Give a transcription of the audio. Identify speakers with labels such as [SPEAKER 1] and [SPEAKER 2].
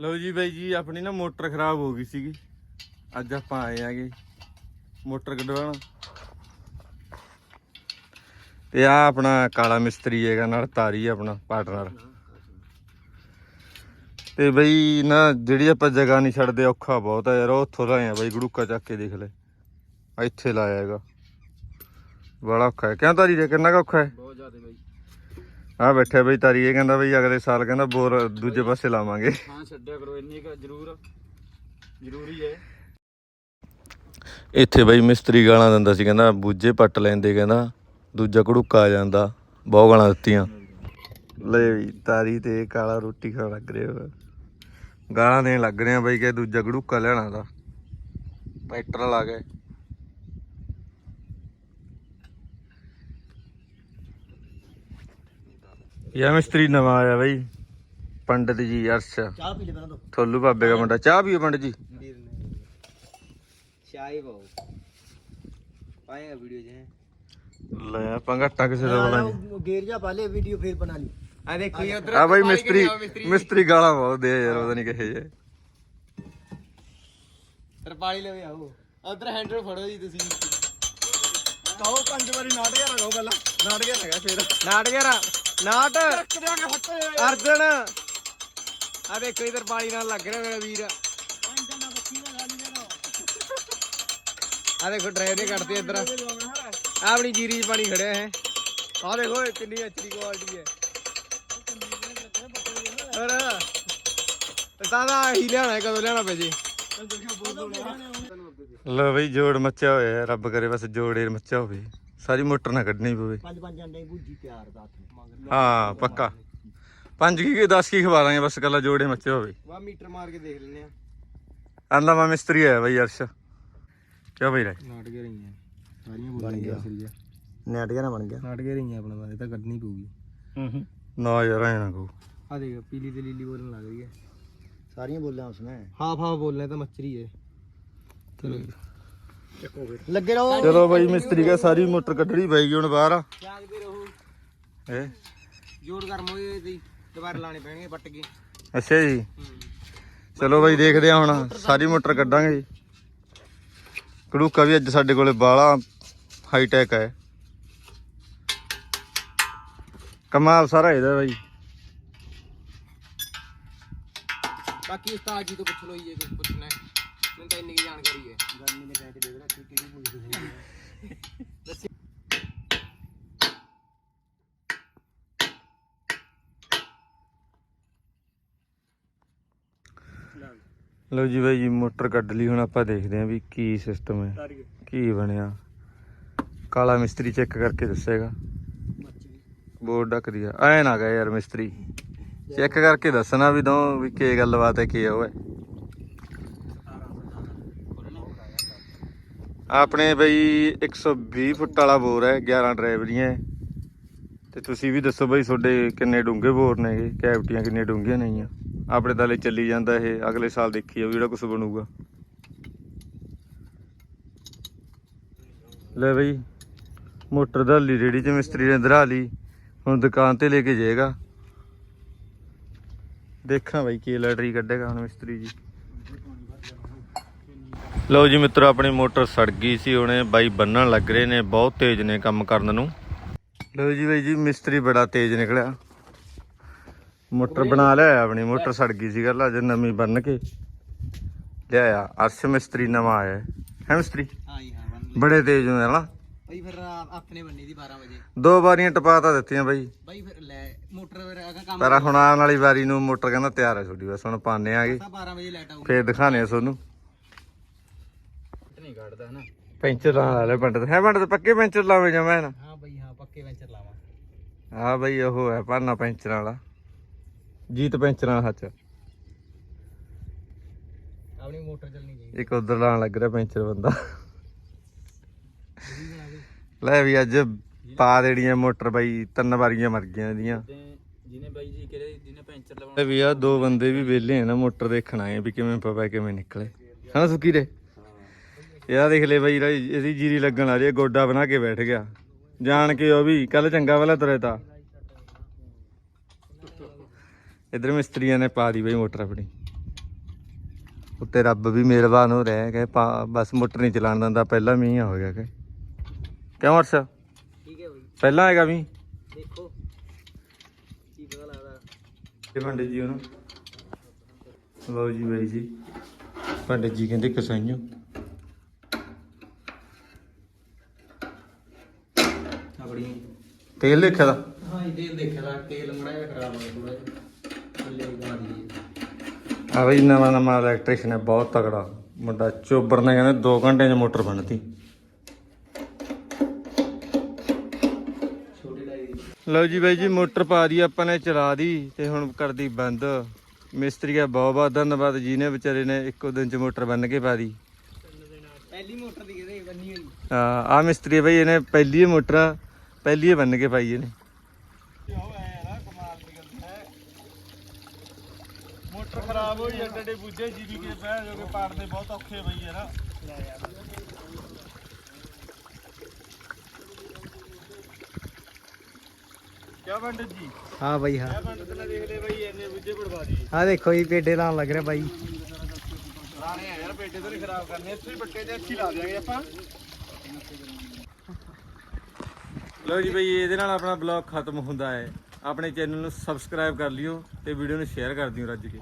[SPEAKER 1] ਲਓ ਜੀ ਬਾਈ ਜੀ, ਆਪਣੀ ਨਾ ਮੋਟਰ ਖਰਾਬ ਹੋ ਗਈ ਸੀਗੀ। ਅੱਜ ਆਪਾਂ ਆਏ ਆਗੇ ਮੋਟਰ ਕਢਵਾਉਣ ਤੇ ਆ ਆਪਣਾ ਕਾਲਾ ਮਿਸਤਰੀ ਹੈਗਾ ਨਾਲ, ਤਾਰੀ ਆਪਣਾ, ਪਾਰਟਨਰ। ਤੇ ਬਈ ਨਾ ਜਿਹੜੀ ਆਪਾਂ ਜਗ੍ਹਾ ਨਹੀਂ ਛੱਡਦੇ, ਔਖਾ ਬਹੁਤ ਆ ਯਾਰ ਉੱਥੋਂ ਲਾਏ ਆ ਬਈ, ਗੜੂਕਾ ਚੱਕ ਕੇ ਦੇਖ ਲੈ। ਇੱਥੇ ਲਾਇਆ ਹੈਗਾ। ਬੜਾ ਔਖਾ ਹੈ। ਕਿਉਂ ਤਾਰੀ ਦੇ? ਕਿੰਨਾ ਕੁ ਔਖਾ ਹੈ?
[SPEAKER 2] ਬਹੁਤ ਜ਼ਿਆਦਾ ਬਾਈ।
[SPEAKER 1] ਆ ਬੈਠਾ ਬਈ ਤਾਰੀ ਇਹ ਕਹਿੰਦਾ ਬਈ ਅਗਲੇ ਸਾਲ ਕਹਿੰਦਾ ਬੋਰ ਦੂਜੇ ਪਾਸੇ ਲਾਵਾਂਗੇ।
[SPEAKER 2] ਹਾਂ ਛੱਡਿਆ ਕਰੋ ਇੰਨੀ ਕੁ ਜ਼ਰੂਰ ਜ਼ਰੂਰੀ ਹੈ।
[SPEAKER 1] ਇੱਥੇ ਬਈ ਮਿਸਤਰੀ ਗਾਲਾਂ ਦਿੰਦਾ ਸੀ ਕਹਿੰਦਾ ਬੂਝੇ ਪੱਟ ਲੈਂਦੇ ਕਹਿੰਦਾ ਦੂਜਾ ਘੜੂਕਾ ਆ ਜਾਂਦਾ ਬਹੁਤ ਗਾਲਾਂ ਦਿੱਤੀਆਂ। ਲੈ ਵੀ ਤਾਰੀ ਤੇ ਕਾਲਾ ਰੋਟੀ ਖਾਣ ਲੱਗ ਰਹੇ। ਗਾਲਾਂ ਦੇਣ ਲੱਗ ਰਹੇ ਆ ਬਈ ਕਿ ਦੂਜਾ ਘੜੂਕਾ ਲੈਣਾ ਦਾ ਪੈਟਰਲ ਆ ਗਏ ਯਾ ਮਿਸਤਰੀ ਨਵਾਂ ਆਇਆ ਬਈ। ਪੰਡਤ ਜੀ ਅਰਸ਼।
[SPEAKER 2] ਚਾਹ ਪੀ ਲੈ ਪਹਿਲਾਂ ਤੋਂ।
[SPEAKER 1] ਥੋਲੂ ਬਾਬੇ ਦਾ ਮੁੰਡਾ। ਚਾਹ ਪੀਓ ਪੰਡਤ ਜੀ।
[SPEAKER 2] ਵੀਰ ਨੇ ਚਾਹ ਪਾਓ। ਪਾਏਗਾ ਵੀਡੀਓ ਜੇ
[SPEAKER 1] ਲੈ ਆਪਾਂ ਘੱਟਾ ਕਿਸੇ ਦਾ ਬਣਾ
[SPEAKER 2] ਗੇਰ ਜਾ ਪਾਲੇ ਵੀਡੀਓ ਫੇਰ ਬਣਾ ਲਈ। ਆ ਦੇਖੀ ਉਧਰ
[SPEAKER 1] ਆ ਬਾਈ ਮਿਸਤਰੀ ਮਿਸਤਰੀ? ਗਾਲਾਂ ਬਹੁਤ ਦੇ ਯਾਰ ਪਤਾ ਨਹੀਂ ਕਿਹੇ ਜੇ
[SPEAKER 2] ਤਰਪਾਲੀ ਲਵੇ ਆਓ। ਉਧਰ ਹੈਂਡਲ ਫੜੋ ਜੀ ਤੁਸੀਂ। ਕਹੋ ਪੰਜ ਵਾਰੀ ਨਾਟ ਗਿਆ ਲਗਾਓ ਪਹਿਲਾਂ। ਨਾਟ ਗਿਆ ਹੈਗਾ ਫੇਰ। ਨਾਟ। ਅਰਜਨ। ਆ ਦੇਖੋ ਇਧਰ ਪਾਲੀ ਨਾਲ ਲੱਗ ਰਿਹਾ ਮੇਰਾ ਵੀਰ। ਆ ਦੇਖੋ ਡਰਾਈਵ ਦੇ ਕੱਢਦੇ ਇੱਧਰ। ਆ ਆਪਣੀ ਜੀਰੀ 'ਚ ਪਾਣੀ ਖੜਿਆ ਹੈ। ਆ ਦੇਖੋ ਇਹ ਕਿੰਨੀ ਅੱਛੀ ਕੁਆਲਿਟੀ ਹੈ। ਹੋਰ? ਤਾਂ ਦਾ ਹੀ ਲਿਆਣਾ ਹੈ, ਕਦੋਂ ਲਿਆਣਾ ਪੈ ਜੇ
[SPEAKER 1] ਲੈ ਬਈ ਜੋੜ ਮੱਚਿਆ ਹੋਇਆ ਰੱਬ ਕਰੇ ਬਸ ਜੋੜੇ ਮੱਚਿਆ ਹੋਵੇ। ਸਾਰੀ ਮੋਟਰ ਨਾ ਕੱਢਣੀ ਪਵੇ।
[SPEAKER 2] ਪੰਜ ਪੰਜ ਅੰਡੇ ਭੁੱਜੀ ਤਿਆਰ ਦਾ
[SPEAKER 1] ਹਾਂ ਪੱਕਾ। ਪੰਜ ਕੀ ਕੇ 10 ਕੀ ਖਵਾ ਦਾਂਗੇ ਬਸ ਕੱਲਾ ਜੋੜੇ ਮੱਚੇ ਹੋਵੇ।
[SPEAKER 2] ਵਾ ਮੀਟਰ ਮਾਰ ਕੇ ਦੇਖ ਲੈਨੇ ਆ।
[SPEAKER 1] ਆਂਦਾ ਮਾ ਮਿਸਤਰੀ ਆਇਆ ਬਈ ਅਰਸ਼। ਕਿਉਂ ਬਈ ਰੇ
[SPEAKER 2] ਨਾਟ ਕੇ ਰਹੀਆਂ। ਸਾਰੀਆਂ ਬਣ ਗਿਆ। ਨਾਟ ਕੇ ਨਾ ਬਣ ਗਿਆ? ਨਾਟ ਕੇ ਰਹੀਆਂ ਆਪਣਾ ਬਾਰੇ ਤਾਂ ਕੱਢਣੀ ਪਊਗੀ।
[SPEAKER 1] ਨਾ ਯਾਰ ਐ ਨਾ ਕਹੋ।
[SPEAKER 2] ਆ ਦੇਖ ਪੀਲੀ ਤੇ ਲੀਲੀ ਬੋਲਣ ਲੱਗ ਰਹੀ ਹੈ। ਸਾਰੀਆਂ ਬੋਲਾਂ ਉਸਨੇ। ਹਾਫ ਹਾਫ ਬੋਲਨੇ ਤਾਂ ਮੱਛਰੀ ਹੈ। ਚਲੋ। ਚੱਕੋ ਫਿਰ ਲੱਗੇ ਰਹੋ।
[SPEAKER 1] ਚਲੋ ਬਈ ਮਿਸਤਰੀ ਕਾ ਸਾਰੀ ਮੋਟਰ ਕੱਢਣੀ ਪਏਗੀ ਹੁਣ ਬਾਹਰ।
[SPEAKER 2] ਜਾਗਦੇ ਰਹੋ।
[SPEAKER 1] ਹੈ?
[SPEAKER 2] ਜੋੜ ਗਰਮ ਹੋ ਗਏ ਤੇ ਦੁਬਾਰਾ ਲਾਣੇ ਪੈਣਗੇ ਪੱਟ ਕੇ।
[SPEAKER 1] ਅੱਛਾ ਜੀ। ਚਲੋ ਬਈ ਦੇਖਦੇ ਆ ਹੁਣ ਸਾਰੀ ਮੋਟਰ ਕੱਢਾਂਗੇ ਜੀ। ਕੜੂਕਾ ਵੀ ਅੱਜ ਸਾਡੇ ਕੋਲੇ ਬਾਲਾ ਹਾਈ ਟੈਕ ਹੈ। ਕਮਾਲ ਸਾਰਾ ਇਹਦਾ ਬਾਈ।
[SPEAKER 2] ਬਾਕੀ ਉਸਤਾਦ ਜੀ ਤੋਂ ਪੁੱਛ ਲਓ ਜੀ ਜੇ ਕੁਝ ਪੁੱਛਣਾ ਹੈ। ਮੈਨੂੰ ਤਾਂ ਇੰਨੀ ਜਾਣਕਾਰੀ ਹੈ। ਗਰਮੀ ਨੇ ਕਹਿ ਕੇ ਦੇ
[SPEAKER 1] ਲਓ ਜੀ ਬਾਈ ਜੀ ਮੋਟਰ ਕੱਢ ਲਈ ਹੁਣ ਆਪਾਂ ਦੇਖਦੇ ਆਂ ਵੀ ਕੀ ਸਿਸਟਮ ਹੈ ਕੀ ਬਣਿਆ। ਕਾਲਾ ਮਿਸਤਰੀ ਚੈੱਕ ਕਰਕੇ ਦੱਸੇਗਾ। ਬੋਰਡ ਢੱਕ ਦਿਆ ਐ ਨਾ ਗਏ ਯਾਰ ਮਿਸਤਰੀ। ਚੈੱਕ ਕਰਕੇ ਦੱਸਣਾ ਵੀ ਦੋ ਵੀ ਕੀ ਗੱਲਬਾਤ ਹੈ ਕੀ ਹੈ। ਆਪਣੇ ਬਈ 120 ਫੁੱਟ ਵਾਲਾ ਬੋਰ ਹੈ 11 ਡਰਾਈਵਰੀਆਂ ਹੈ। ਤੇ ਤੁਸੀਂ ਵੀ ਦੱਸੋ ਬਈ ਤੁਹਾਡੇ ਕਿੰਨੇ ਡੂੰਘੇ ਬੋਰ ਨੇਗੇ ਕੈਵਟੀਆਂ ਕਿੰਨੀਆਂ ਡੂੰਘੀਆਂ ਨੇਗੀਆਂ ਆਪਣੇ ਤਾਲੇ ਚੱਲੀ ਜਾਂਦਾ ਇਹ, ਅਗਲੇ ਸਾਲ ਦੇਖੀ ਜਾਓ ਜਿਹੜਾ ਕੁਝ ਬਣੂਗਾ। ਲੈ ਬਈ, ਮੋਟਰ ਧਾਲੀ ਰੇੜੀ ਚ ਮਿਸਤਰੀ ਨੇ ਧਰਾ ਲਈ, ਹੁਣ ਦੁਕਾਨ ਤੇ ਲੈ ਕੇ ਜਾਏਗਾ। ਦੇਖਾਂ ਬਾਈ ਕੀ ਲੈਟਰੀ ਕੱਢੇਗਾ ਹੁਣ ਮਿਸਤਰੀ ਜੀ। ਲਓ ਜੀ ਮਿੱਤਰੋ ਆਪਣੀ ਮੋਟਰ ਸੜ ਗਈ ਸੀ ਉਹਨੇ ਬਾਈ ਬੰਨਣ ਲੱਗ ਰਹੇ ਨੇ ਬਹੁਤ ਤੇਜ਼ ਨੇ ਕੰਮ ਕਰਨ ਨੂੰ। ਲਓ ਜੀ ਬਾਈ ਜੀ ਮਿਸਤਰੀ ਬੜਾ ਤੇਜ਼ ਨਿਕਲਿਆ। ਮੋਟਰ ਬਣਾ ਲਿਆ ਆਪਣੀ ਮੋਟਰ ਸੜ ਗਈ ਸੀ ਗੱਲ ਅੱਜ ਨਵੀਂ ਬੰਨ ਕੇ ਲਿਆਇਆ। ਅਰਸ਼ ਮਿਸਤਰੀ ਨਵਾਂ ਆਇਆ ਹੈ। ਮਿਸਤਰੀ?
[SPEAKER 2] ਹਾਂ ਜੀ ਹਾਂ ਬੰਨ
[SPEAKER 1] ਬੜੇ ਤੇਜ਼ ਹੁੰਦੇ ਨਾ
[SPEAKER 2] ਬਈ ਫਿਰ ਆਪਣੇ ਬੰਨੀ ਦੀ 12 ਵਜੇ।
[SPEAKER 1] ਦੋ ਵਾਰੀਆਂ ਟਪਾ ਤਾਂ ਦਿੱਤੀਆਂ ਬਾਈ।
[SPEAKER 2] ਬਈ ਫਿਰ ਲੈ ਮੋਟਰ ਫਿਰ ਅਗਾ ਕੰਮ
[SPEAKER 1] ਪਰ ਹੁਣ ਆਉਣ ਵਾਲੀ ਵਾਰੀ ਨੂੰ ਮੋਟਰ ਕਹਿੰਦਾ ਤਿਆਰ ਹੈ ਤੁਹਾਡੀ ਬਸ ਹੁਣ ਪਾਣੇ ਆਗੇ।
[SPEAKER 2] ਤਾਂ 12 ਵਜੇ ਲਾਈਟ ਆਊਗੀ।
[SPEAKER 1] ਫੇਰ ਦਿਖਾਣੇ ਆ ਤੁਹਾਨੂੰ।
[SPEAKER 2] ਕੱਢਦਾ ਹਨਾ।
[SPEAKER 1] ਪੈਂਚਰ ਲਾ ਲੈ ਪੰਡਤ ਹੈ ਪੰਡਤ ਪੱਕੇ ਪੈਂਚਰ ਲਾਵੇ ਜਾਂ ਮੈਂ ਨਾ?
[SPEAKER 2] ਹਾਂ ਬਈ ਹਾਂ ਪੱਕੇ ਵੈਂਚਰ ਲਾਵਾਂ।
[SPEAKER 1] ਆ ਬਈ ਉਹ ਹੈ ਪੈਂਚਰਾਂ ਵਾਲਾ। ਜੀਤ ਪੈਂਚਰਾਂ ਵਾਲਾ ਹੱਥ
[SPEAKER 2] ਆਪਣੀ ਮੋਟਰ ਚੱਲਣੀ ਚਾਹੀਦੀ।
[SPEAKER 1] ਇੱਕ ਉਧਰ ਲਾਣ ਲੱਗ ਰਿਹਾ ਪੈਂਚਰ ਬੰਦਾ। ਲੈ ਵੀ ਅੱਜ ਪਾ ਦੇੜੀਆਂ ਮੋਟਰ ਬਾਈ ਤਿੰਨ ਵਾਰੀਆਂ ਮਰ ਗਈਆਂ ਇਹਦੀਆਂ।
[SPEAKER 2] ਜਿਹਨੇ ਬਾਈ ਜੀ ਕਿਹੜੇ ਜਿਹਨੇ ਪੈਂਚਰ
[SPEAKER 1] ਤੇ ਵੀ ਆ ਦੋ ਬੰਦੇ ਵੀ ਵਿਹਲੇ ਆ ਨਾ ਮੋਟਰ ਦੇਖਣ ਆਏ ਵੀ ਕਿਵੇਂ ਪਵੇ ਕਿਵੇਂ ਨਿਕਲੇ। ਹਨਾ ਸੁੱਕੀ ਦੇ? ਯਾਰ ਦੇਖ ਲੈ ਬਾਈ ਇਹਦੀ ਜੀਰੀ ਲੱਗਣ ਆ ਰਹੀ ਹੈ ਗੋਡਾ ਬਣਾ ਕੇ ਬੈਠ ਗਿਆ। ਜਾਣ ਕੇ ਉਹ ਵੀ ਕੱਲ ਚੰਗਾ ਵਾਲਾ ਤੁਰੇ ਤਾ। ਇਧਰ ਮਿਸਤਰੀਆਂ ਨੇ ਪਾ ਦੀ ਬਈ ਮੋਟਰ ਆਪਣੀ। ਉੱਤੇ ਰੱਬ ਵੀ ਮਿਹਰਬਾਨ ਹੋ ਰਿਹਾ ਕਿ ਬਸ ਮੋਟਰ ਨਹੀਂ ਚਲਾਉਣ ਦਿੰਦਾ ਪਹਿਲਾ ਮੀਂਹ ਹੋ ਗਿਆ ਕਿ ਕਿਉਂ ਅਰਸ਼?
[SPEAKER 2] ਠੀਕ ਹੈ ਬਈ।
[SPEAKER 1] ਪਹਿਲਾਂ ਹੈਗਾ ਮੀਂਹ?
[SPEAKER 2] ਦੇਖੋ ਕੀ ਪਤਾ ਲੱਗਦਾ।
[SPEAKER 1] ਤੇ ਪੰਡਿਤ ਜੀ ਉਹਨੂੰ। ਲਓ ਜੀ ਬਾਈ ਜੀ। ਪੰਡਿਤ ਜੀ ਕਹਿੰਦੇ ਕਸਾਈਓ
[SPEAKER 2] ਆਪਣੀ
[SPEAKER 1] ਤੇਲ ਦੇਖਿਆ ਦਾ
[SPEAKER 2] ਹਾਂ ਇਹ ਤੇਲ ਦੇਖਿਆ ਦਾ ਤੇਲ ਮੜਾ ਜਿਹਾ ਖਰਾਬ ਹੋ ਗਿਆ ਥੋੜਾ ਜਿਹਾ। ਥੱਲੇ ਉਗਾ ਦੀ
[SPEAKER 1] ਆ ਬਈ ਨਵਾਂ ਨਵਾਂ ਇਲੈਕਟ੍ਰੀਸ਼ੀਅਨ ਹੈ ਬਹੁਤ ਤਗੜਾ ਮੁੰਡਾ ਚੋਬਰ ਨੇ ਕਹਿੰਦੇ 2 ਘੰਟਿਆਂ 'ਚ ਮੋਟਰ ਬਣਤੀ।
[SPEAKER 2] ਛੋਟੀ ਲਾਈ ਦੀ।
[SPEAKER 1] ਲਓ ਜੀ ਬਾਈ ਜੀ ਮੋਟਰ ਪਾ ਦੀ ਆਪਾਂ ਨੇ ਚਲਾ ਦੀ ਤੇ ਹੁਣ ਕਰਦੀ ਬੰਦ। ਮਿਸਤਰੀ ਦਾ ਬਹੁਤ ਬਹੁਤ ਧੰਨਵਾਦ ਜੀ ਨੇ ਵਿਚਾਰੇ ਨੇ ਇੱਕੋ ਦਿਨ 'ਚ ਮੋਟਰ ਬੰਨ ਕੇ ਪਾ ਦੀ।
[SPEAKER 2] ਪਹਿਲੀ ਮੋਟਰ ਦੀ ਕਿਤੇ ਬੰਨੀ ਹੋਈ?
[SPEAKER 1] ਆ ਆ ਮਿਸਤਰੀ ਬਾਈ ਇਹਨੇ ਪਹਿਲੀ ਹੀ ਮੋਟਰ ਪਹਿਲੀ ਹੀ ਬੰਨ ਕੇ ਪਾਈ ਇਹਨੇ।
[SPEAKER 3] ਮੋਟਰ ਖਰਾਬ ਹੋਈ ਐਡੇ ਐਡੇ ਬੁੱਝੇ ਜੀਵੀ ਕੇ ਬਹਿ ਜੋਗੇ ਪਾੜਦੇ ਬਹੁਤ ਔਖੇ ਬਈ ਯਾਰ ਕਿਆ ਪੰਡਤ ਜੀ?
[SPEAKER 2] ਹਾਂ ਬਈ ਹਾਂ।
[SPEAKER 3] ਕਿਆ ਪੰਡਤ ਨੇ ਦੇਖ ਲੈ ਬਈ ਇੰਨੇ ਬੁੱਝੇ ਪੜਵਾ ਦੀ
[SPEAKER 2] ਆ ਦੇਖੋ ਜੀ ਪੇਡੇ ਲਾਉਣ ਲੱਗ ਰਿਹਾ ਬਾਈ।
[SPEAKER 3] ਲਾਣੇ ਆ ਯਾਰ ਪੇਟੇ ਤੋਂ ਨਹੀਂ ਖਰਾਬ ਕਰਨੇ ਇੱਥੇ ਹੀ ਬੱਟੇ ਤੇ ਇੱਥੇ ਹੀ ਲਾ ਦਿਆਂਗੇ ਆਪਾਂ।
[SPEAKER 1] ਲਓ ਜੀ ਬਈ, ਇਹਦੇ ਨਾਲ ਆਪਣਾ ਬਲੌਗ ਖਤਮ ਹੁੰਦਾ ਹੈ। ਆਪਣੇ ਚੈਨਲ ਨੂੰ ਸਬਸਕ੍ਰਾਈਬ ਕਰ ਲਿਓ ਤੇ ਵੀਡੀਓ ਨੂੰ ਸ਼ੇਅਰ ਕਰ ਦਿਓ ਰੱਜ ਕੇ।